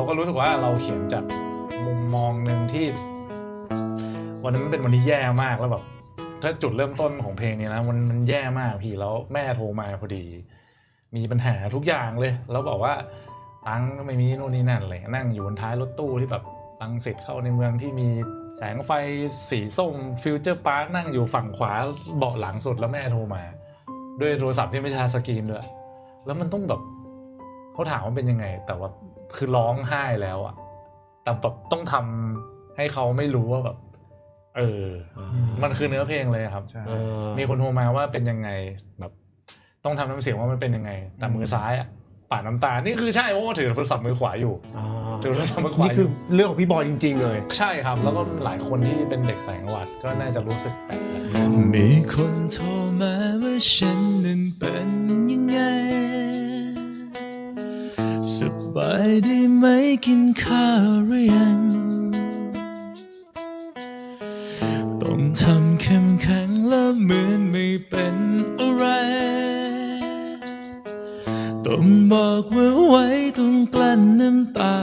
ราก็รู้สึกว่าเราเขียนจากมุมมองหนึ่งที่ วันนั้นมันเป็นวันที่แย่มากแล้วแบบถ้าจุดเริ่มต้นของเพลงนี้นะมันมันแย่มากพี่แล้วแม่โทรมาพอดี มีปัญหาทุกอย่างเลย แล้วบอกว่าตังค์ก็ไม่มีนู่นนี่นั่นอะไรเลยนั่งอยู่บนท้ายรถตู้ที่แบบตังสิทธิ์เข้าในเมืองที่มีแสงไฟสีส้มฟิวเจอร์พาร์คนั่งอยู่ฝั่งขวาเบาะหลังสุดแล้วแม่โทรมา ด้วยโทรศัพท์ที่ไม่ใช่สกรีนด้วยแล้วมันต้องแบบ เขาถามว่าเป็นยังไง แต่ว่าคือร้องไห้แล้วอะแต่แบบต้องทำให้เขาไม่รู้ว่าแบบ เออ มันคือเนื้อเพลงเลยครับใช่เออมีคนโทรมาว่าเป็นยังไงแบบ ต้องทำน้ำเสียงว่ามันเป็นยังไง แต่มือซ้ายอะปาดน้ำตา นี่คือใช่เพราะว่าถือโทรศัพท์มือขวาอยู่อ่าถือโทรศัพท์มือขวานี่อคือยู่เรื่องของพี่บอยจริง ๆ เลย ใช่ครับ แล้วก็หลายคนที่เป็นเด็กต่างจังหวัดก็น่าจะรู้สึกแบบมีคนโทรมาว่าฉันนั้นเป็น บายดีไหมกินข้าวหรือยังต้องทำเข้มแข็งแล้วเหมือนไม่เป็นอะไร ต้องบอกว่าไว้ต้องกลั้นน้ำตา